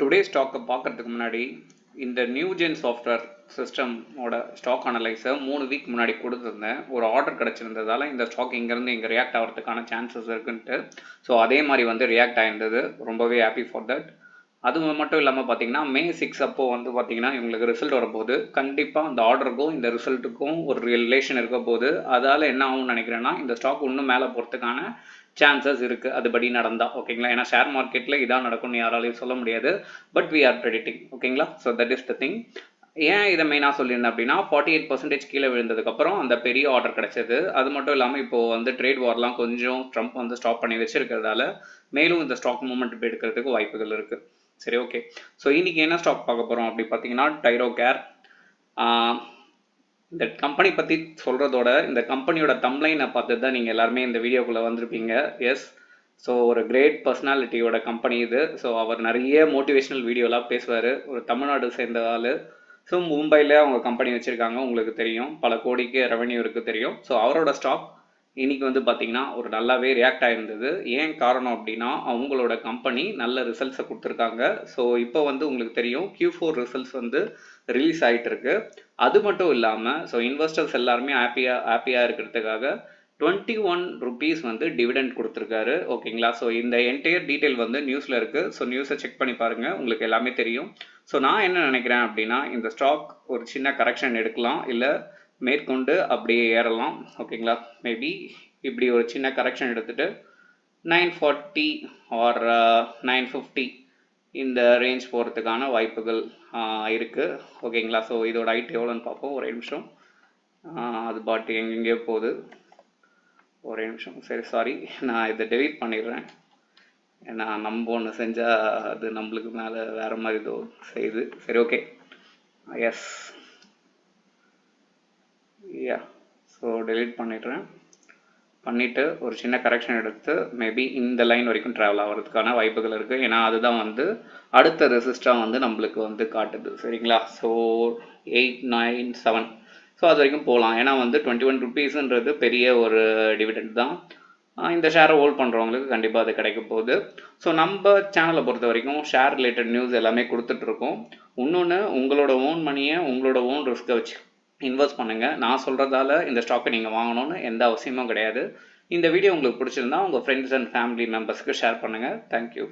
Today ஸ்டாக்கை பார்க்கறதுக்கு முன்னாடி இந்த நியூ ஜென் சாஃப்ட்வேர் சிஸ்டமோட ஸ்டாக் அனலைஸை மூணு வீக் முன்னாடி கொடுத்துருந்தேன். ஒரு ஆர்டர் கிடச்சிருந்ததால இந்த ஸ்டாக் இங்கேருந்து இங்கே ரியாக்ட் ஆகிறதுக்கான சான்சஸ் இருக்குன்ட்டு. ஸோ அதே மாதிரி வந்து ரியாக்ட் ஆகிருந்தது ரொம்பவே ஹாப்பி ஃபார் தட் அது மட்டும் இல்லாமல் பார்த்தீங்கன்னா மே சிக்ஸ் அப்போ வந்து பார்த்தீங்கன்னா இவங்களுக்கு ரிசல்ட் வரப்போகுது. கண்டிப்பாக அந்த ஆர்டருக்கும் இந்த ரிசல்ட்டுக்கும் ஒரு ரிலேஷன் இருக்க போது அதால் என்ன ஆகும்னு நினைக்கிறேன்னா இந்த ஸ்டாக் இன்னும் மேலே போகிறதுக்கான சான்சஸ் இருக்குது அதுபடி நடந்தால் ஓகேங்களா ஏன்னா ஷேர் மார்க்கெட்டில் இதான் நடக்கும்னு யாராலையும் சொல்ல முடியாது. பட் வி ஆர் ப்ரெடிக்டிங் ஓகேங்களா so that is the thing ஏன் இதை மெயினாக சொல்லியிருந்தேன் அப்படின்னா ஃபார்ட்டி எயிட் பர்சன்டேஜ் கீழே விழுந்ததுக்கப்புறம் அந்த பெரிய ஆர்டர் கிடைச்சது. அது மட்டும் இல்லாமல் இப்போது வந்து ட்ரேட் வார்லாம் கொஞ்சம் ட்ரம்ப் வந்து ஸ்டாப் பண்ணி வச்சிருக்கிறதால மேலும் இந்த ஸ்டாக் மூமெண்ட் எடுக்கிறதுக்கு வாய்ப்புகள் இருக்குது சரி ஓகே ஸோ இன்னைக்கு என்ன ஸ்டாக் பார்க்க போகிறோம் அப்படி பார்த்தீங்கன்னா டைரோ கேர் இந்த கம்பெனி பற்றி சொல்கிறதோட இந்த கம்பெனியோட தம்லைனை பார்த்து தான் நீங்கள் எல்லாருமே இந்த வீடியோக்குள்ளே வந்திருப்பீங்க. எஸ் ஸோ ஒரு கிரேட் பர்சனாலிட்டியோட கம்பெனி இது. ஸோ அவர் நிறைய மோட்டிவேஷனல் வீடியோலாம் பேசுவார். ஒரு தமிழ்நாடு சேர்ந்த ஆள். ஸோ மும்பையில் அவங்க கம்பெனி வச்சுருக்காங்க உங்களுக்கு தெரியும். பல கோடிக்கு ரெவன்யூ இருக்குது தெரியும். ஸோ அவரோட ஸ்டாக் இன்றைக்கி வந்து பார்த்தீங்கன்னா ஒரு நல்லாவே ரியாக்ட் ஆகிருந்தது ஏன் காரணம் அப்படின்னா அவங்களோட கம்பெனி நல்ல ரிசல்ட்ஸை கொடுத்துருக்காங்க. ஸோ இப்போ வந்து உங்களுக்கு தெரியும் கியூ ஃபோர் ரிசல்ட்ஸ் வந்து ரிலீஸ் ஆகிட்டு இருக்கு அது மட்டும் இல்லாமல் ஸோ இன்வெஸ்டர்ஸ் எல்லாருமே ஹாப்பியாக ஹாப்பியாக இருக்கிறதுக்காக டுவெண்ட்டி ஒன் ருபீஸ் வந்து டிவிடெண்ட் கொடுத்துருக்காரு. ஓகேங்களா ஸோ இந்த என்டையர் டீட்டெயில் வந்து நியூஸில் இருக்குது ஸோ நியூஸை செக் பண்ணி பாருங்கள் உங்களுக்கு எல்லாமே தெரியும். ஸோ நான் என்ன நினைக்கிறேன் அப்படின்னா இந்த ஸ்டாக் ஒரு சின்ன கரெக்ஷன் எடுக்கலாம். இல்லை மேற்கொண்டு அப்படியே ஏறலாம். ஓகேங்களா மேபி இப்படி ஒரு சின்ன கரெக்ஷன் எடுத்துட்டு nine forty or nine fifty இந்த ரேஞ்ச் போகிறதுக்கான வாய்ப்புகள் uh, இருக்குது ஓகேங்களா ஸோ இதோட ஹைட் எவ்வளோன்னு பார்ப்போம். ஒரே நிமிஷம். Uh, அது பாட்டு எங்கெங்கேயோ போகுது. ஒரே நிமிஷம். சரி சாரி நான் இதை டெலீட் பண்ணிடுறேன். ஏன்னா நம்ம ஒன்று செஞ்சால் அது நம்மளுக்கு மேலே வேறு மாதிரி ஏதோ செய்யுது. சரி okay yes yeah so delete பண்ணிடுறேன். பண்ணிவிட்டு ஒரு சின்ன கரெக்ஷன் எடுத்து மேபி இந்த லைன் வரைக்கும் ட்ராவல் ஆகிறதுக்கான வாய்ப்புகள் இருக்குது ஏன்னா அதுதான் வந்து அடுத்த ரெசிஸ்டாக வந்து நம்மளுக்கு வந்து காட்டுது. சரிங்களா? So eight nine seven so அது வரைக்கும் போகலாம். ஏன்னா வந்து டுவெண்ட்டி ஒன் ருபீஸுன்றது பெரிய ஒரு டிவிடெண்ட் தான். இந்த ஷேரை ஹோல்ட் பண்ணுறவங்களுக்கு கண்டிப்பாக அது கிடைக்க போகுது. ஸோ நம்ம சேனலை பொறுத்த வரைக்கும் ஷேர் ரிலேட்டட் நியூஸ் எல்லாமே கொடுத்துட்ருக்கோம் இன்னொன்று உங்களோட ஓன் மணியை உங்களோட ஓன் ரிஸ்க்கை வச்சு இன்வெஸ்ட் பண்ணுங்கள் நான் சொல்கிறதால இந்த ஸ்டாக்கை நீங்கள் வாங்கணும்னு எந்த அவசியமும் கிடையாது. இந்த வீடியோ உங்களுக்கு பிடிச்சிருந்தா உங்கள் ஃப்ரெண்ட்ஸ் அண்ட் ஃபேமிலி மெம்பர்ஸ்க்கு ஷேர் பண்ணுங்கள் தேங்க்யூ